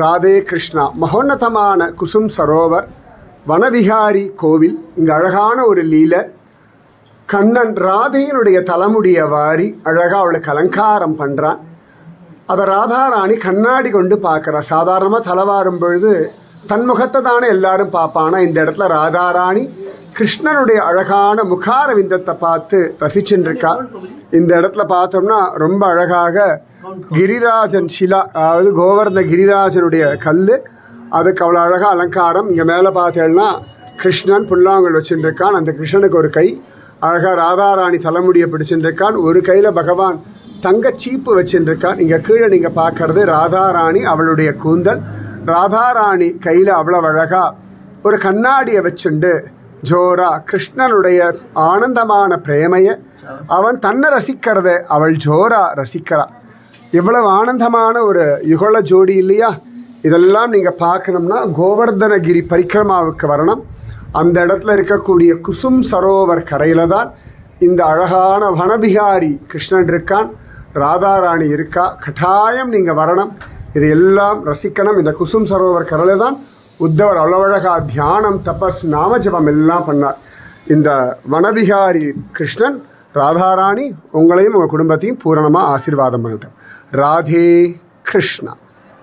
ராதே கிருஷ்ணா. மகோன்னதமான குசும் சரோவர் வனவிகாரி கோவில் இங்கே அழகான ஒரு லீலை. கண்ணன் ராதையினுடைய தலைமுடிய வாரி அழகாக அவளுக்கு அலங்காரம் பண்ணுறான் அதை ராதாராணி கண்ணாடி கொண்டு பார்க்குறா. சாதாரணமாக தலைவாரும் பொழுது தன் முகத்தை தானே எல்லாரும் பார்ப்பானா? இந்த இடத்துல ராதாராணி கிருஷ்ணனுடைய அழகான முகார விந்தத்தை பார்த்து ரசிச்சுட்டு இந்த இடத்துல பார்த்தோம்னா ரொம்ப அழகாக கிரிராஜன் சிலா அதாவது கோவர்ந்த கிரிராஜனுடைய கல் அதுக்கு அவ்வளோ அழகாக அலங்காரம். இங்கே மேலே பார்த்தேன்னா கிருஷ்ணன் புல்லாங்கல் வச்சுட்டு இருக்கான் அந்த கிருஷ்ணனுக்கு ஒரு கை. அழகாக ராதாராணி தலைமுடியை பிடிச்சுட்டு ஒரு கையில் பகவான் தங்க சீப்பு வச்சுருக்கான் இங்கே கீழே நீங்கள் பார்க்கறது ராதாராணி அவளுடைய கூந்தல். ராதாராணி கையில் அவ்வளோ அழகாக ஒரு கண்ணாடியை வச்சுண்டு ஜோரா கிருஷ்ணனுடைய ஆனந்தமான பிரேமையை அவன் தன்னை ரசிக்கிறத அவள் ஜோரா ரசிக்கிறான் எவ்வளவு ஆனந்தமான ஒரு யுகல ஜோடி இல்லையா? இதெல்லாம் நீங்கள் பார்க்கணும்னா கோவர்தனகிரி பரிக்கிரமாவுக்கு வரணும். அந்த இடத்துல இருக்கக்கூடிய குசும் சரோவர் கரையில் தான் இந்த அழகான வனபிகாரி கிருஷ்ணன் இருக்கான். ராதாராணி இருக்கா? கட்டாயம் நீங்கள் வரணும். இது எல்லாம் ரசிக்கணும். இந்த குசும் சரோவர் கரையில் தான் உத்தவர் அவ்வளவழகா தியானம் தபஸ் நாமஜபம் எல்லாம் பண்ணார். இந்த வனவிகாரி கிருஷ்ணன் ராதாராணி உங்களையும் உங்கள் குடும்பத்தையும் பூரணமாக ஆசீர்வாதம் பண்ணிட்டேன் ராதே கிருஷ்ணா.